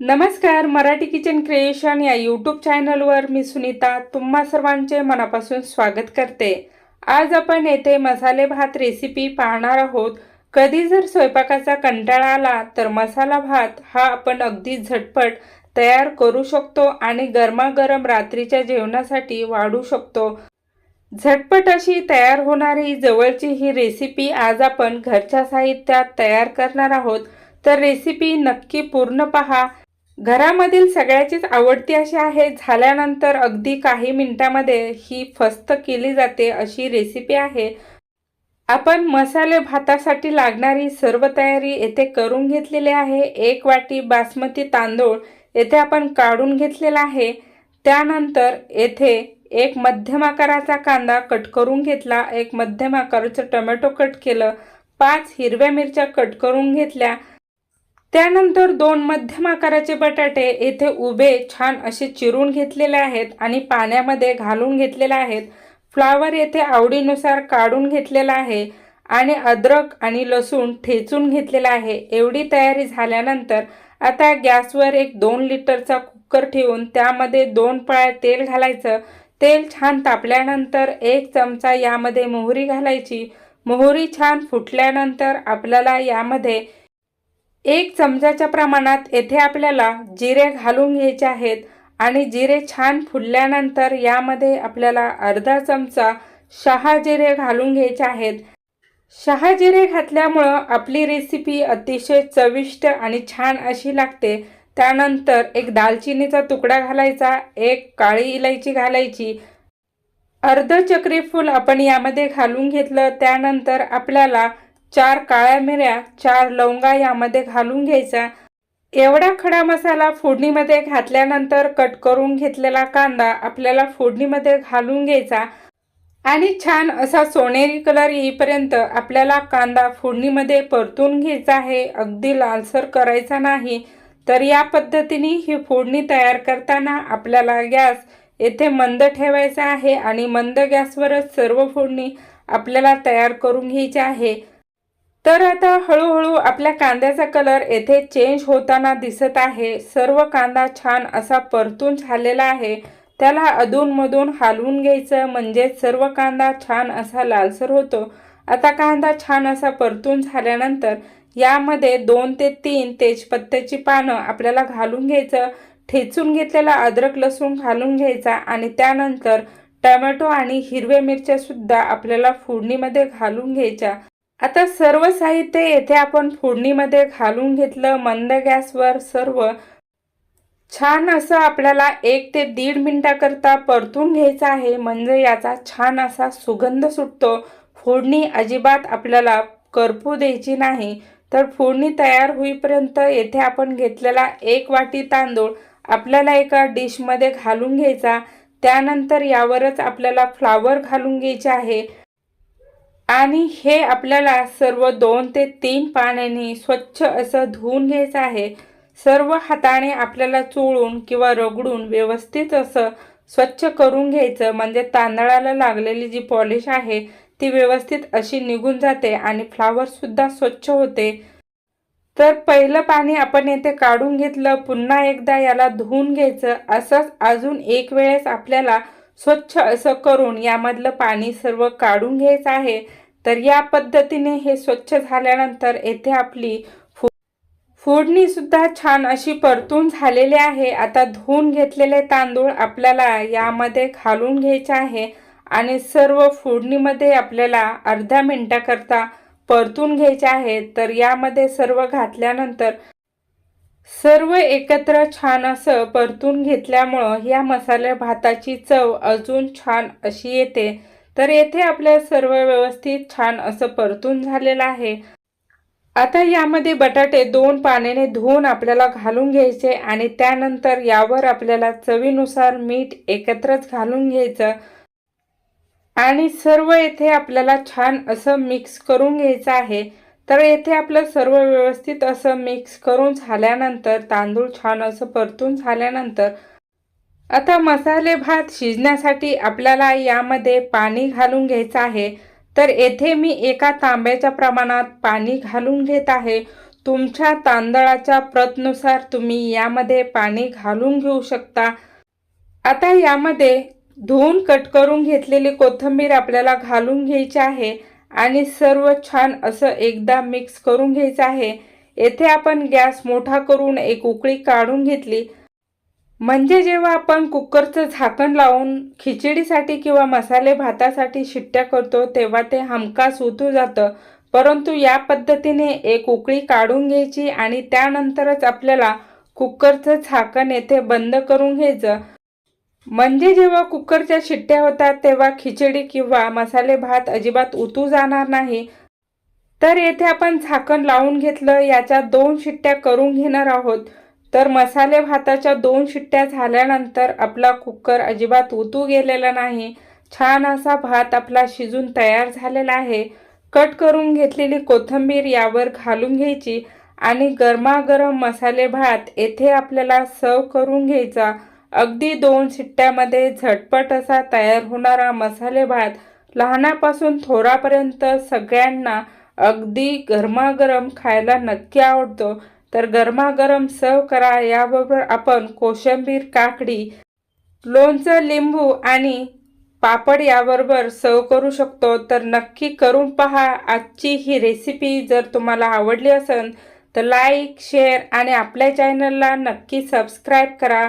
नमस्कार Marathi kitchen creation या YouTube चॅनलवर मी सुनीता तुम्हा सर्वांचे मनापासून स्वागत करते. आज आपण येथे मसाले भात रेसिपी पाहणार आहोत. कधी जर स्वयंपाकाचा कंटाळा आला तर मसाला भात हा आपण अगदी झटपट तयार करू शकतो आणि गरमागरम रात्रीच्या जेवणासाठी वाढू शकतो. झटपट अशी तयार होणारी जवळची ही रेसिपी आज आपण घरच्या साहित्यात तयार करणार आहोत. तर रेसिपी नक्की पूर्ण पहा. घरामधील सगळ्याचीच आवडती अशी आहे झाल्यानंतर अगदी काही मिनिटामध्ये ही फस्त केली जाते अशी रेसिपी आहे. आपण मसाले भातासाठी लागणारी सर्व तयारी येथे करून घेतलेली आहे. एक वाटी बासमती तांदूळ येथे आपण काढून घेतलेला आहे. त्यानंतर येथे एक मध्यम आकाराचा कांदा कट करून घेतला. एक मध्यम आकाराचं टोमॅटो कट केलं. पाच हिरव्या मिरच्या कट करून घेतल्या. त्यानंतर दोन मध्यम आकाराचे बटाटे येथे उभे छान असे चिरून घेतलेले आहेत आणि पाण्यामध्ये घालून घेतलेले आहेत. फ्लावर येथे आवडीनुसार काढून घेतलेला आहे आणि अद्रक आणि लसूण ठेचून घेतलेला आहे. एवढी तयारी झाल्यानंतर आता गॅसवर एक दोन लिटरचा कुकर ठेवून त्यामध्ये दोन पळ्या तेल घालायचं. तेल छान तापल्यानंतर एक चमचा यामध्ये मोहरी घालायची. मोहरी छान फुटल्यानंतर आपल्याला यामध्ये एक चमचाच्या प्रमाणात येथे आपल्याला जिरे घालून घ्यायचे आहेत आणि जिरे छान फुलल्यानंतर यामध्ये आपल्याला अर्धा चमचा शहा जिरे घालून घ्यायचे आहेत. शहा जिरे घातल्यामुळं आपली रेसिपी अतिशय चविष्ट आणि छान अशी लागते. त्यानंतर एक दालचिनीचा तुकडा घालायचा एक काळी इलायची घालायची. अर्ध चक्रीफूल आपण यामध्ये घालून घेतलं त्यानंतर आपल्याला चार काळ्या मिऱ्या चार लवंगा यामध्ये घालून घ्यायचा. एवढा खडा मसाला फोडणीमध्ये घातल्यानंतर कट करून घेतलेला कांदा आपल्याला फोडणीमध्ये घालून घ्यायचा. आणि छान असा सोनेरी कलर येईपर्यंत आपल्याला कांदा फोडणीमध्ये परतून घ्यायचा आहे. अगदी लालसर करायचा नाही. तर या पद्धतीने ही फोडणी तयार करताना आपल्याला गॅस येथे मंद ठेवायचा आहे आणि मंद गॅसवरच सर्व फोडणी आपल्याला तयार करून घ्यायची आहे. तर आता हळूहळू आपल्या कांद्याचा कलर येथे चेंज होताना दिसत आहे. सर्व कांदा छान असा परतून झालेला आहे. त्याला अधूनमधून हालवून घ्यायचं म्हणजे सर्व कांदा छान असा लालसर होतो. आता कांदा छान असा परतून झाल्यानंतर यामध्ये दोन ते तीन तेजपत्त्याची पानं आपल्याला घालून घ्यायचं ठेचून घेतलेला अद्रक लसूण घालून घ्यायचा आणि त्यानंतर टमॅटो आणि हिरव्या मिरच्या सुद्धा आपल्याला फोडणीमध्ये घालून घ्यायच्या. आता सर्व साहित्य येथे आपण फोडणीमध्ये घालून घेतलं. मंद गॅसवर सर्व. छान असं आपल्याला एक ते दीड मिनटाकरता परतून घ्यायचं आहे. म्हणजे याचा छान असा सुगंध सुटतो. फोडणी अजिबात आपल्याला करपू द्यायची नाही. तर फोडणी तयार होईपर्यंत येथे आपण घेतलेला एक वाटी तांदूळ आपल्याला एका डिशमध्ये घालून घ्यायचा. त्यानंतर यावरच आपल्याला फ्लावर घालून घ्यायचे आहे. आणि हे आपल्याला सर्व दोन ते तीन पाण्याने स्वच्छ असं धुवून घ्यायचं आहे. सर्व हाताने आपल्याला चोळून किंवा रगडून व्यवस्थित असं स्वच्छ करून घ्यायचं. म्हणजे तांदळाला लागलेली जी पॉलिश आहे ती व्यवस्थित अशी निघून जाते आणि फ्लावरसुद्धा स्वच्छ होते. तर पहिलं पाणी आपण येथे काढून घेतलं. पुन्हा एकदा याला धुवून घ्यायचं. असंच अजून एक वेळेस आपल्याला स्वच्छ असं करून यामधलं पाणी सर्व काढून घ्यायचं आहे तर या पद्धतीने हे स्वच्छ झाल्यानंतर येथे आपली फोडणी सुद्धा छान अशी परतून झालेली आहे. आता धुवून घेतलेले तांदूळ आपल्याला यामध्ये घालून घ्यायचे आहे आणि सर्व फोडणीमध्ये आपल्याला अर्ध्या मिनटाकरता परतून घ्यायचे आहे. तर यामध्ये सर्व घातल्यानंतर सर्व एकत्र छान असं परतून घेतल्यामुळं या मसाले भाताची चव अजून छान अशी येते. तर येथे आपल्या सर्व व्यवस्थित छान असं परतून झालेलं आहे. आता यामध्ये बटाटे दोन पाण्याने धुवून आपल्याला घालून घ्यायचे आणि त्यानंतर यावर आपल्याला चवीनुसार मीठ एकत्रच घालून घ्यायचं. आणि सर्व येथे आपल्याला छान असं मिक्स करून घ्यायचं आहे. तर येथे आपलं सर्व व्यवस्थित असं मिक्स करून झाल्यानंतर तांदूळ छान असं परतून झाल्यानंतर आता मसाले भात शिजण्यासाठी आपल्याला यामध्ये पाणी घालून घ्यायचं आहे. तर येथे मी एका तांब्याच्या प्रमाणात पाणी घालून घेत आहे. तुमच्या तांदळाच्या प्रतनुसार तुम्ही यामध्ये पाणी घालून घेऊ शकता. आता यामध्ये धुवून कट करून घेतलेली कोथिंबीर आपल्याला घालून घ्यायची आहे. आणि सर्व छान असं एकदा मिक्स करून घ्यायचं आहे. येथे आपण गॅस मोठा करून एक उकळी काढून घेतली. म्हणजे जेव्हा आपण कुकरचं झाकण लावून खिचडीसाठी किंवा मसाले भातासाठी शिट्ट्या करतो तेव्हा ते हमखास उतू जातं. परंतु या पद्धतीने एक उकळी काढून घ्यायची आणि त्यानंतरच आपल्याला कुकरचं झाकण येथे बंद करून घ्यायचं. म्हणजे जेव्हा कुकरच्या शिट्ट्या होतात तेव्हा खिचडी किंवा मसाले भात अजिबात उतू जाणार नाही. तर येथे आपण झाकण लावून घेतलं याच्या दोन शिट्ट्या करून घेणार आहोत. तर मसाले भाताच्या दोन शिट्ट्या झाल्यानंतर आपला कुकर अजिबात उतू गेलेला नाही. छान असा भात आपला शिजून तयार झालेला आहे. कट करून घेतलेली कोथिंबीर यावर घालून घ्यायची आणि गरमागरम मसाले भात येथे आपल्याला सर्व करून घ्यायचा. अगदी दोन शिट्ट्यामध्ये झटपट असा तयार होणारा मसाले भात लहानापासून थोरापर्यंत सगळ्यांना अगदी गरमागरम खायला नक्की आवडतो. तर गरमागरम सर्व करा याबरोबर आपण कोशिंबीर काकडी लोणचं लिंबू आणि पापड याबरोबर सर्व करू शकतो. तर नक्की करून पहा. आजची ही रेसिपी जर तुम्हाला आवडली असेल तर लाईक शेअर आणि आपल्या चॅनलला नक्की सबस्क्राईब करा.